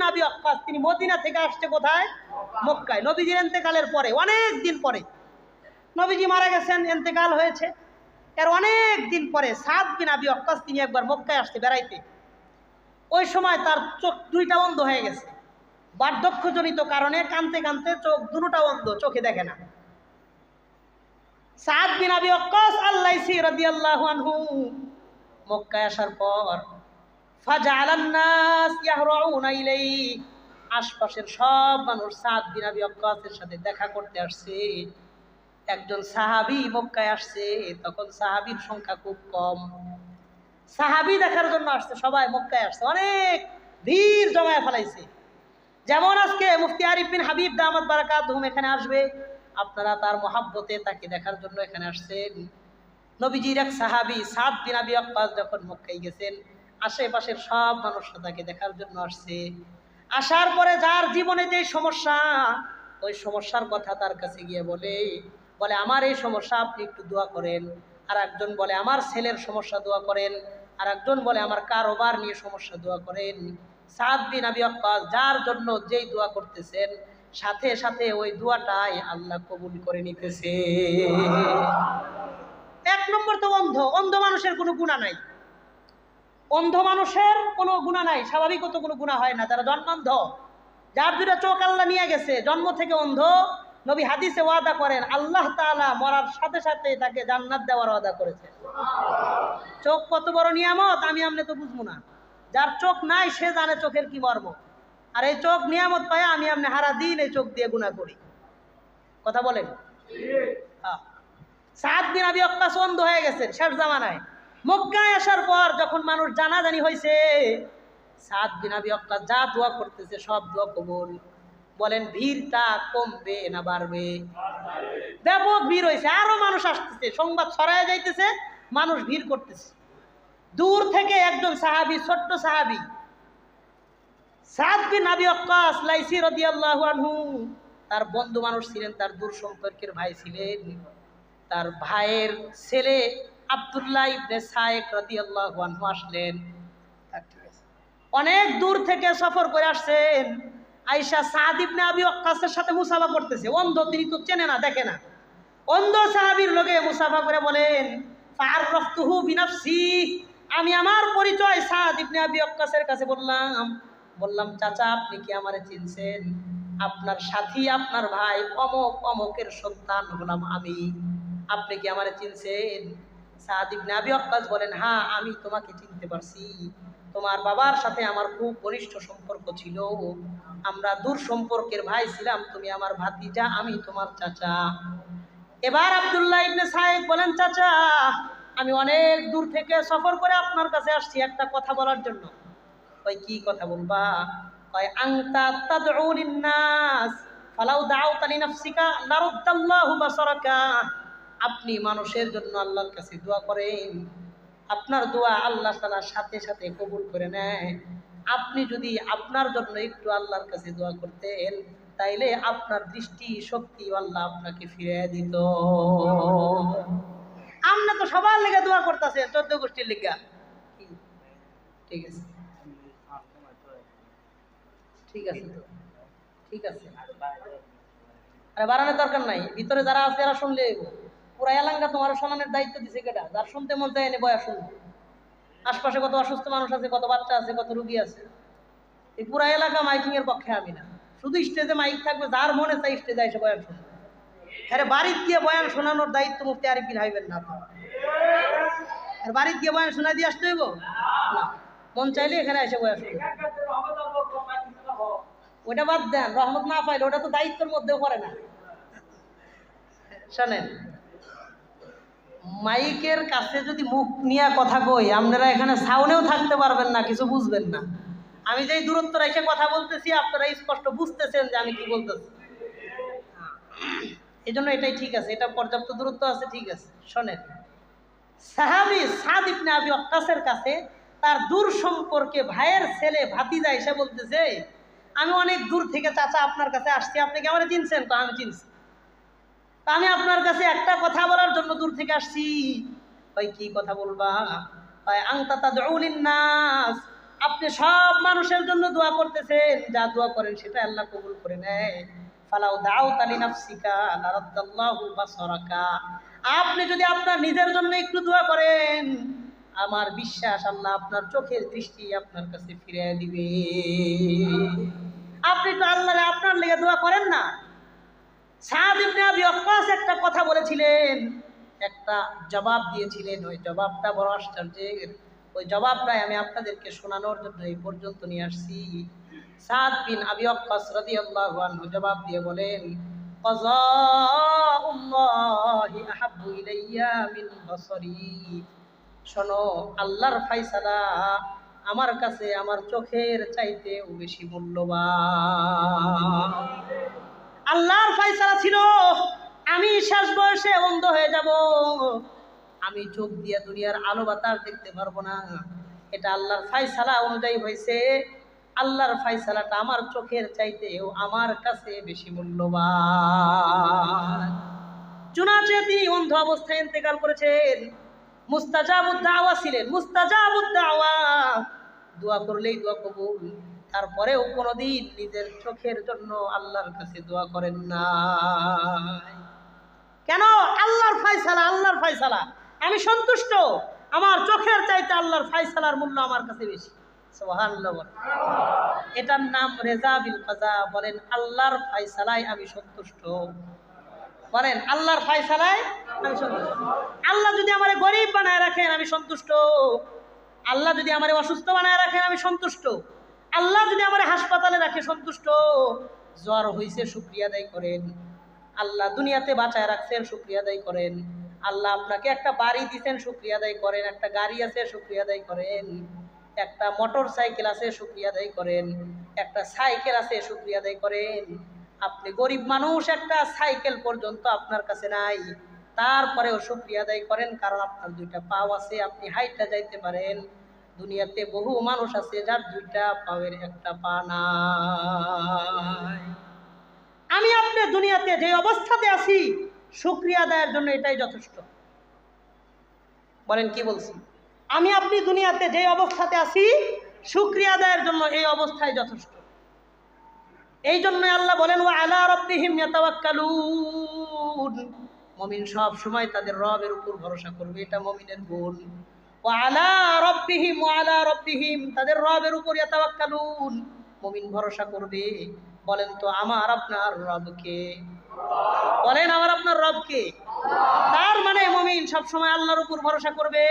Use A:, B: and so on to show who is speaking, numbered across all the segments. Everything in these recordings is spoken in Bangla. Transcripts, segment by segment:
A: বিন আবি আক্কাস তিনি মদিনা থেকে আসছে কোথায়? মক্কায়। নবীজির পরে, অনেক দিন পরে। নবীজি মারা গেছেন হয়েছে। এর অনেক দিন পরে সাত আবি তিনি একবার মক্কায় আসতে বেড়াইতে। ওই সময় তার চোখ দুইটা হয়ে গেছে। বার্ধক্যজনিত কারণে কানতে কানতে চোখ দুটা অন্ধ চোখে দেখে না। সাদ বিন আবি ওয়াক্কাস আল্লাইসি রাদিয়াল্লাহু আনহু মক্কায় আসার পর আশপাশের সব মানুষ সাদ বিন আবি ওয়াক্কাসের সাথে দেখা করতে আসছে। একজন সাহাবী মক্কায় আসছে, তখন সাহাবীর সংখ্যা খুব কম। সাহাবি দেখার জন্য আসছে, সবাই মক্কায় আসছে। অনেক ভিড় জমায় ফেলাইছে। যেমন আজকে মুফতি আরিফ বিন হাবিব দামাত বারাকাত ধুম এখানে আসবে, আপনারা তার মহাব্বতে তাকে দেখার জন্য এখানে আসছেন। নবীজির এক সাহাবি সাত দিন আবি যখন মক্কায় গেছেন আশেপাশের সব মানুষরা তাকে দেখার জন্য আসছে। আসার পরে যার জীবনে যে সমস্যা, ওই সমস্যার কথা তার কাছে গিয়ে বলে বলে, আমার এই সমস্যা, আপনি একটু দোয়া করেন। আর একজন বলে, আমার ছেলের সমস্যা দোয়া করেন। আর একজন বলে, আমার কারোবার নিয়ে সমস্যা দোয়া করেন। সাত দিন আবি আব্বাস যার জন্য যেই দোয়া করতেছেন, সাথে সাথে ওই দোয়াটাই আল্লাহ কবুল করে নিতেছে। এক নম্বর তো অন্ধ। অন্ধ মানুষের কোনো গুণা নাই। অন্ধ মানুষের কোনো গুণা নাই স্বাভাবিকত কোনো গুণা হয় না তারা জন্মান্ধ। যার দুটা চোখ আল্লাহ নিয়ে গেছে জন্ম থেকে অন্ধ। নবী হাদিসে ওয়াদা করেন আল্লাহ তাআলা মরার সাথে সাথে তাকে জান্নাত দেওয়ার ওয়াদা করেছে চোখ কত বড় নিয়ামত আমি আমনে তো বুঝব না। যার চোখ নাই সে জানে চোখের কি মর্ম। আর এই চোখ নিয়ামত পায় আমি আপনি হারা দিন এই চোখ দিয়ে গুণা করি। কথা বলেন? হ্যাঁ। সাত দিন আবি অক্কাস অন্ধ হয়ে গেছে শেষ জামানায়। মক্কায় আসার পর যখন মানুষ জানাজানি হয়েছে সাত দিন আবি যা দোয়া করতেছে, সব দোয়া কবুল। বলেন ভিড় তা কমবে না বাড়বে। ব্যাপক ভিড় হয়েছে আরও মানুষ আসতেছে, সংবাদ ছড়ায় যাইতেছে, মানুষ ভিড় করতেছে। দূর থেকে একজন সাহাবি, ছোট্ট সাহাবি, সাদ বিন আবি ওয়াক্কাস লাইসি রাদিয়াল্লাহু আনহু, তার বন্ধু মানুষ ছিলেন, তার দূর সম্পর্কের ভাই ছিলেন। তার ভাইয়ের ছেলে আব্দুল্লাহ ইবনে সায়েক রাদিয়াল্লাহু আনহু আসলেন। অনেক দূর থেকে সফর করে আসছেন। আয়েশা সাদ ইবনে আবি ওয়াক্কাসের সাথে মুসাফা করতেছে। অন্ধ তিনি তো চেনে না দেখে না। অন্ধ সাহাবীর লগে মুসাফা করে বলেন ফাররাফতুহু বিনাফসি। আমি আমার পরিচয় সাদ ইবনে আবি ওয়াক্কাসের কাছে বললাম। বললাম চাচা আপনি কি আমারে চিনছেন? আপনার সাথী আপনার ভাই অমক অমকের সন্তান হলাম আমি। আপনি কি আমারে চিনছেন? সাদ ইবনে আবি ওয়াক্কাস বলেন হ্যাঁ আমি তোমাকে চিনতে পারছি। তোমার বাবার সাথে আমার খুব ঘনিষ্ঠ সম্পর্ক ছিল। আমরা দূর সম্পর্কের ভাই ছিলাম, তুমি আমার ভাতিজা, আমি তোমার চাচা। এবার আব্দুল্লাহ ইবনে সাহেব বলেন, চাচা, আমি অনেক দূর থেকে সফর করে আপনার কাছে আসছি একটা কথা বলার জন্য। কয়, কি কথা বলবা? কয় আংতা তাদউ লিন্নাস, ফালাউ দাউতা লিনাফসিকা, লারুদ্দাল্লাহু বাসারাকা। আপনি মানুষের জন্য আল্লাহর কাছে দোয়া করেন। আপনার দোয়া আল্লাহ তাআলা সাথে সাথে কবুল করে নেয়। আপনি যদি আপনার জন্য একটু আল্লাহর কাছে দোয়া করতেন, তাইলে আপনার দৃষ্টি শক্তি আল্লাহ আপনাকে ফিরে দিত। আমরা তো সবার লেগে দোয়া করতেছে, চোদ্দ গোষ্ঠীর লেগা। ঠিক আছে। ঠিক আছে তো? ঠিক আছে। আরে বাড়ানোর দরকার নাই, ভিতরে যারা আছে এরা শুনলে পুরা এলাঙ্গা তোমার শোনানোর দায়িত্ব দিছে কেটা যার শুনতে মন চায় এনে বয়া আশপাশে কত অসুস্থ মানুষ আছে, কত বাচ্চা আছে, কত রুগী আছে। এই পুরা এলাকা মাইকিং এর পক্ষে আমি না। শুধু স্টেজে মাইক থাকবে, যার মনে চাই স্টেজে এসে বয়ান শুনবে হ্যাঁ বাড়ির গিয়ে বয়ান শোনানোর দায়িত্ব মুক্তি আরিফ বিন হাইবেন না। আর বাড়ির গিয়ে বয়ান শোনা দিয়ে আসতে হইব? না। মন চাইলে এখানে এসে বয়ান শুনবে ওটা বাদ দেন, রহমত না পাইলে ওটা তো দায়িত্বের মধ্যেও পড়ে না। শোনেন মাইকের কাছে যদি মুখ নিয়ে কথা কই, আপনারা এখানে সাউনেও থাকতে পারবেন না, কিছু বুঝবেন না। আমি যেই দূরত্ব রেখে কথা বলতেছি, আপনারা স্পষ্ট বুঝতেছেন যে আমি কি বলতেছি। এই জন্য এটাই ঠিক আছে, এটা পর্যাপ্ত দূরত্ব আছে, ঠিক আছে, শোনেন। সাহাবি সাদ ইবনে আবি ওয়াক্কাসের কাছে তার দূর সম্পর্কে ভাইয়ের ছেলে ভাতিজা এসে বলতেছে আমি অনেক দূর থেকে চাচা আপনার কাছে আসছি, আপনি কি আমার চিনছেন? তো আমি চিনছি। আমি আপনার কাছে একটা কথা বলার জন্য দূর থেকে আসছি। ভাই কি কথা বলবা? ভাই আংতা নাস আপনি সব মানুষের জন্য দোয়া করতেছেন। যা দোয়া করেন সেটা আল্লাহ কবুল করে নেয়। ফালাউ দাও তালি নাফসিকা লারাদ্দাল্লাহু বাসরাকা। আপনি যদি আপনার নিজের জন্য একটু দোয়া করেন, আমার বিশ্বাস আল্লাহ আপনার চোখের দৃষ্টি আপনার কাছে ফিরে দিবে। আপনি তো আল্লাহ আপনার লেগে দোয়া করেন না? একটা কথা বলেছিলেন। একটা জবাব দিয়েছিলেন। ওই জবাবটা বড় আশ্চর্যের। ওই জবাবটাই আমি আপনাদেরকে শোনানোর জন্য এই পর্যন্ত নিয়ে আসছি। সাদ বিন আবি ওয়াক্কাস জবাব দিয়ে বলেন মিন শোনো, আল্লাহর ফাইসালা আমার কাছে আমার চোখের চাইতেও বেশি মূল্যবান। আল্লাহর ফাইসালা ছিল, আমি শেষ বয়সে অন্ধ হয়ে যাব। আমি চোখ দিয়ে দুনিয়ার আলো বাতাস দেখতে পারব না। এটা আল্লাহর ফাইসালা অনুযায়ী হয়েছে। আল্লাহর ফাইসালাটা আমার চোখের চাইতেও আমার কাছে বেশি মূল্যবান। চুনাচে তিনি অন্ধ অবস্থায় ইন্তেকাল করেছেন। মুস্তাজাবুদ্দাওয়া ছিলেন। মুস্তাজাবুদ্দাওয়া দোয়া করলেই দোয়া কবুল। তারপরেও কোনোদিন নিজের চোখের জন্য আল্লাহর কাছে দোয়া করেন না কেন? আল্লাহর ফাইসালা আল্লাহর ফাইসালা আমি সন্তুষ্ট। আমার চোখের চাইতে আল্লাহর ফাইসালার মূল্য আমার কাছে বেশি। এটার নাম রেজা বিল কাজা বলেন, আল্লাহর ফাইসালায় আমি সন্তুষ্ট। বলেন, আল্লাহর ফাইসালায় আমি সন্তুষ্ট। আল্লাহ যদি আমার গরিব বানায় রাখেন, আমি সন্তুষ্ট। আল্লাহ যদি আমার অসুস্থ বানায় রাখেন, আমি সন্তুষ্ট। আল্লাহ যদি আমার হাসপাতালে রাখে, সন্তুষ্ট। জ্বর হইছে, শুক্রিয়া আদায় করেন। আল্লাহ দুনিয়াতে বাঁচায় রাখছেন, শুক্রিয়া আদায় করেন। আল্লাহ আপনাকে একটা বাড়ি দিছেন, শুক্রিয়া আদায় করেন। একটা গাড়ি আছে, শুক্রিয়া আদায় করেন। একটা মোটর সাইকেল আছে, শুক্রিয়া আদায় করেন। একটা সাইকেল আছে, শুক্রিয়া আদায় করেন। আপনি গরিব মানুষ, একটা সাইকেল পর্যন্ত আপনার কাছে নাই। তারপরেও শুক্রিয়া আদায় করেন, কারণ আপনার দুইটা পাও আছে। আপনি হাইটটা যাইতে পারেন। দুনিয়াতে বহু মানুষ আছে যার দুইটা পাওয়ের একটা পা নাই। আমি আপনি দুনিয়াতে যে অবস্থাতে আছি, শুক্রিয়া আদায়ের জন্য এটাই যথেষ্ট। বলেন কি বলছি? আমি আপনি দুনিয়াতে যে অবস্থাতে আছি, শুক্রিয়া আদায়ের জন্য এই অবস্থায় যথেষ্ট। এই জন্য আল্লাহ বলেন, ওয়া আলা রব্বিহিম মুমিন সব সময় তাদের রবের উপর ভরসা করবে, এটা মুমিনের গুণ। তাদের রবের ভরসা করবে। বলেন তো, আমার আপনার বলেন, আমার আপনার তার মানে উপর ভরসা করবে।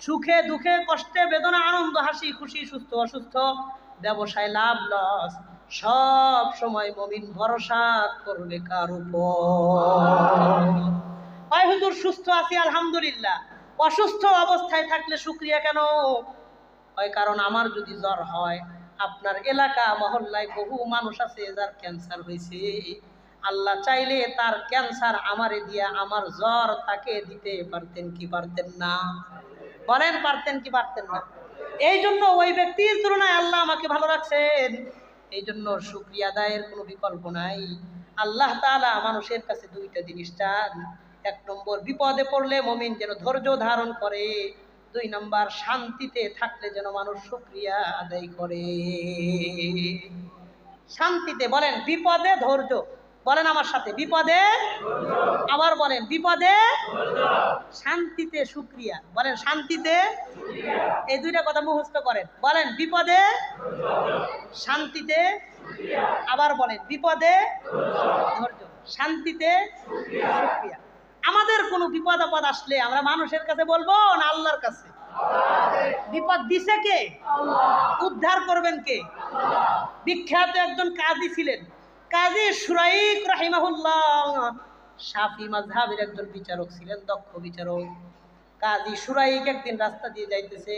A: সুখে, দুঃখে, কষ্টে, বেদনা, আনন্দ, হাসি, খুশি, সুস্থ, অসুস্থ, ব্যবসায় লাভ, লস, সব সময় মমিন ভরসা করবে কার উপর? সুস্থ আছি, আলহামদুলিল্লাহ। অসুস্থ অবস্থায় থাকলে শুক্রিয়া কেন? হয় কারণ আমার যদি জ্বর হয়, আপনার এলাকা, মহল্লায় বহু মানুষ আছে যার ক্যান্সার হয়েছে। আল্লাহ চাইলে তার ক্যান্সার আমারে দিয়া আমার জ্বর তাকে দিতে পারতেন কি পারতেন না? বলেন, পারতেন কি পারতেন না? এই জন্য ওই ব্যক্তির তুলনায় আল্লাহ আমাকে ভালো রাখছেন। এই জন্য শুক্রিয়া আদায়ের কোনো বিকল্প নাই। আল্লাহ তাআলা মানুষের কাছে দুইটা জিনিস চান। এক নম্বর, বিপদে পড়লে মমিন যেন ধৈর্য ধারণ করে। দুই নম্বর, শান্তিতে থাকলে যেন মানুষ শুক্রিয়া আদায় করে। শান্তিতে বলেন, বিপদে ধৈর্য। বলেন আমার সাথে, বিপদে আবার বলেন, বিপদে শান্তিতে শুক্রিয়া বলেন, শান্তিতে এই দুইটা কথা মুখস্থ করেন। বলেন, বিপদে শান্তিতে আবার বলেন, বিপদে ধৈর্য। শান্তিতে শুক্রিয়া আমাদের কোনো বিপদ আপদ আসলে আমরা মানুষের কাছে বলব না আল্লাহর কাছে? বিপদ দিছে কে? উদ্ধার করবেন কে? বিখ্যাত একজন কাজী ছিলেন। কাজী সুরাইক রাহিমাহুল্লাহ। শাফি মাজহাবের একজন বিচারক ছিলেন, দক্ষ বিচারক। কাজী সুরাইক একদিন রাস্তা দিয়ে যাইতেছে,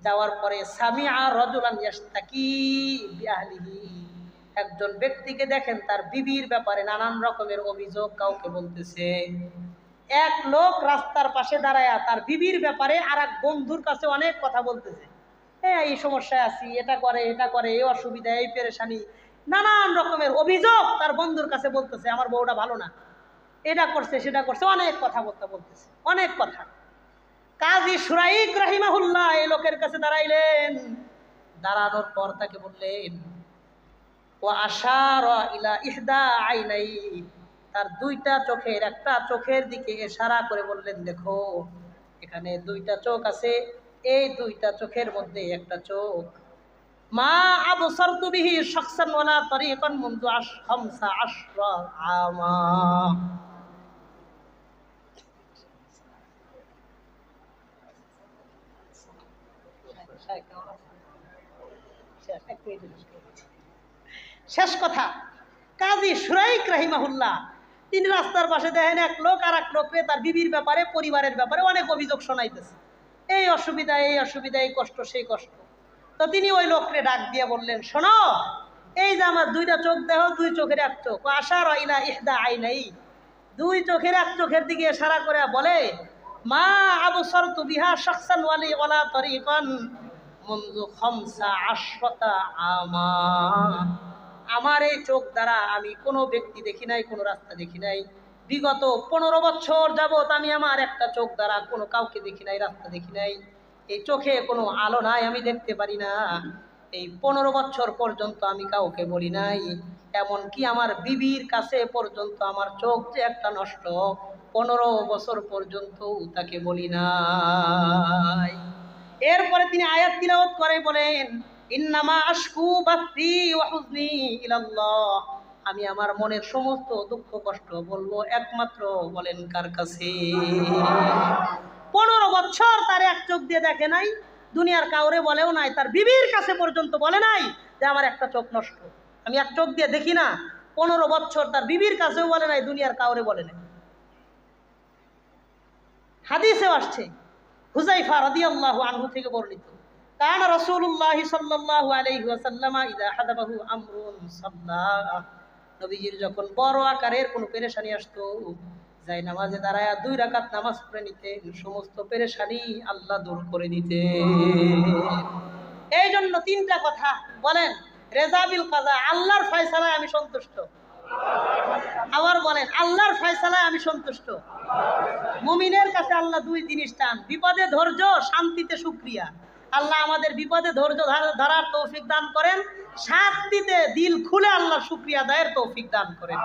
A: যাওয়ার পরে সামিআ রজুলান ইয়াস্তাকি বিআহলিহি। একজন ব্যক্তিকে দেখেন, তার বিবির ব্যাপারে নানান রকমের অভিযোগ কাউকে বলতেছে। এক লোক রাস্তার পাশে দাঁড়ায়া তার বিবির ব্যাপারে আর এক বন্ধুর কাছে অনেক কথা বলতেছে। হ্যাঁ এই সমস্যায় আছি, এটা করে এটা করে, এই অসুবিধা, এই পেরেশানি। নানান রকমের অভিযোগ তার বন্ধুর কাছে বলতেছে, আমার বউটা ভালো না। এটা করছে, সেটা করছে। অনেক কথা বলতে বলতেছে, অনেক কথা। কাজী সুরাইক রাহিমাহুল্লাহ এই লোকের কাছে দাঁড়াইলেন। দাঁড়ানোর পর তাকে বললেন তার দুইটা চোখের একটা চোখের দিকে ইশারা করে বললেন দেখো এখানে দুইটা চোখ আছে এই দুইটা চোখের মধ্যে একটা চোখ মা আবসারতু বিহি শাখসান ওয়ালা তরিকান মুনযু আশ খামসা আশরা আমা শেষ কথা। কাজী সুরাইক রাহিমাহুল্লাহ, তিনি রাস্তার পাশে দেখেন এক লোক আর এক লোককে তার বিবির ব্যাপারে, পরিবারের ব্যাপারে অনেক অভিযোগ শোনাইতেছে। এই অসুবিধা এই অসুবিধা, এই কষ্ট, সেই কষ্ট। তো তিনি ওই লোককে ডাক দিয়ে বললেন, শোনো, এই যে আমার দুইটা চোখ দেহ দুই চোখের এক চোখ। আশা রইলা ইহদা আই নাই দুই চোখের এক চোখের দিকে ইশারা করে বলে, মা আবু সরতু বিহা শাকসান ওয়ালি ওয়ালা তরিকান মুনজু খামসা আশরাতা আমা আমার এই চোখ দ্বারা আমি কোনো ব্যক্তি দেখি নাই, কোনো রাস্তা দেখি নাই। বিগত পনেরো বছর যাবত আমি আমার একটা চোখ দ্বারা কোনো কাউকে দেখি নাই, রাস্তা দেখি নাই। এই চোখে কোনো আলো নাই, আমি দেখতে পারি না। এই পনেরো বছর পর্যন্ত আমি কাউকে বলি নাই। এমনকি আমার বিবির কাছে পর্যন্ত আমার চোখ যে একটা নষ্ট, পনেরো বছর পর্যন্ত তাকে বলি নাই। এরপরে তিনি আয়াত তিলাওয়াত করে বলেন আমি আমার মনের সমস্ত দুঃখ কষ্ট বলব একমাত্র বলেন কার কাছে? পনেরো বছর তার এক চোখ দিয়ে দেখে নাই, দুনিয়ার কাউরে বলেও নাই, তার বিবির কাছে পর্যন্ত বলে নাই যে আমার একটা চোখ নষ্ট। আমি এক চোখ দিয়ে দেখি না, পনেরো বছর তার বিবির কাছেও বলে নাই, দুনিয়ার কাউরে বলে নাই। হাদিসেও আসছে, হুজাইফা রাদিয়াল্লাহু আনহু থেকে বর্ণিত। কান নবীজির যখন বড় আকারের কোনো পেরেশানি আসতো, যাই নামাজে দাঁড়ায় দুই রাকাত নামাজ পড়ে নিতেন সমস্ত পেরেশানি আল্লাহ দূর করে দিতেন এই জন্য তিনটা কথা বলেন রেজাবিল কাজা আল্লাহর ফয়সালায় আমি সন্তুষ্ট। আবার বলেন, আল্লাহর ফয়সালায় আমি সন্তুষ্ট। মুমিনের কাছে আল্লাহ দুই জিনিস চান, বিপদে ধৈর্য, শান্তিতে সুক্রিয়া। আল্লাহ আমাদের বিপদে ধৈর্য ধার- ধরার তৌফিক দান করেন। শান্তিতে দিল খুলে আল্লাহ শুক্রিয়া দায়ের তৌফিক দান করেন।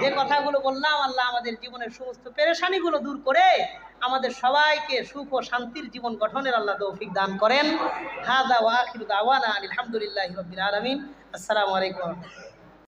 A: যে কথাগুলো বললাম, আল্লাহ আমাদের জীবনের সমস্ত পেরেশানিগুলো দূর করে আমাদের সবাইকে সুখ ও শান্তির জীবন গঠনের আল্লাহ তৌফিক দান করেন। হাদা ওয়া আওয়ানা আলহামদুলিল্লাহি রাব্বিল আলামিন। আসসালামু আলাইকুম।